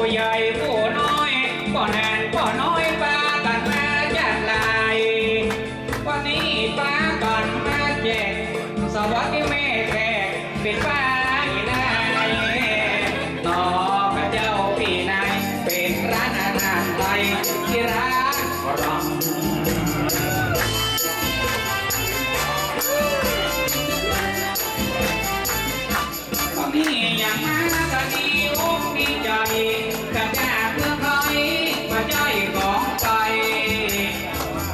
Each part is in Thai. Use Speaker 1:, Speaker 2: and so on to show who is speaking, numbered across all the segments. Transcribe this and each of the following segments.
Speaker 1: ผู้ใหญ่ผู้น้อยก่อนแอนก่อน้อยป้ากันมาแจกลายวันนี้ป้ากันมาแจกสวัสดีแม่แขกเป็นป้าอีนายต่อกระเจ้าพี่นายเป็นร้านอาหารไทยที่รักรอง อย่างมากก็ดีอกดีใจกระจากเมืองไทยมาใจของใจ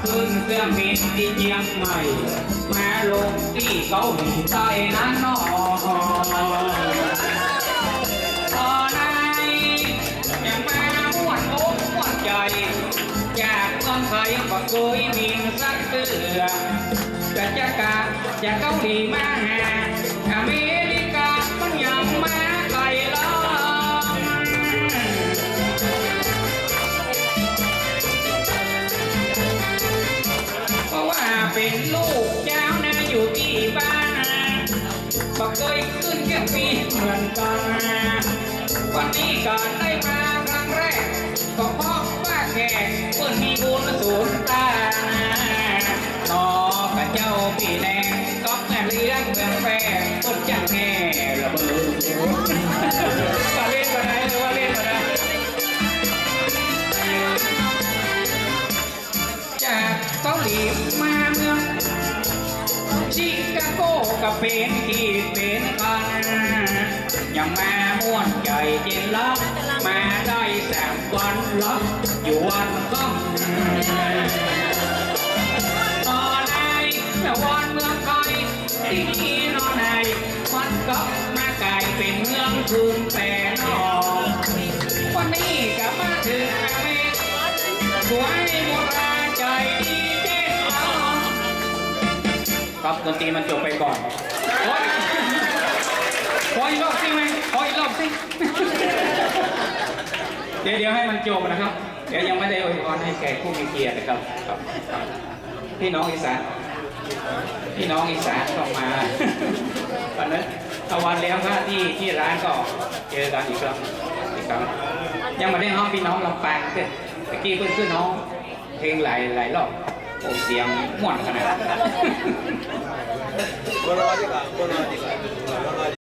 Speaker 1: ขึ้นเครื่องบินที่เชียงใหม่มาลงที่เกาหลีใต้นั้นนอตอนไหนยังมาม่วนอกม่วนใจจากเมืองไทยก็เคยมีสักเตือแต่จะกาจะเกาหลีมาหา เป็นลูกเจ้านาอยู่ที่บ้านนาก็เคยขึ้นเครื่องบินเหมือนกันวันนี้ก่อนได้มาครั้งแรก ก็พราะว่าแขกเพิ่อนมีบุญสูนตาต่อกับเจ้าพี่แดงก็แม่เลี้ยงเมืองแปรต้นจังแห่ระเบิดว่าเล่นมาได้หรือว่าเล่นมาได้จากเกาหลีมา ชิคาโกกับเป็นที่เป็นกันยังแมาม่วนใจจริงลักมาได้แสมวันลักอยู่วันก็ตอนไหนแม่วันเมืองไทยที่นอนไหนมันก็มากลายเป็นเมืองคืนแต่นอกวันนี้กลับมาถึงอเมริกา ครับดนตรีมันจบไปก่อนโอ๊ยขออีกรอบสิไหมขออีกรอบสิเดี๋ยวเดี๋ยวให้มันจบนะครับ เดี๋ยวยังไม่ได้อวยพรให้แขกผู้มีเกียรตินะครับครับ พี่น้องอีสานพี่น้องอีสานต้องมาวันนั้นตะวันเลี้ยงพระที่ที่ร้านก็เจอกันอีกครั้งอีกครั้งยังมาได้ห้องพี่น้องลำปางเพื่อตะกี้เพื่อนขึ้นน้องเพลงหลายหลายรอบ ผมเสียงม่วนขนาดนั้น Bueno, va.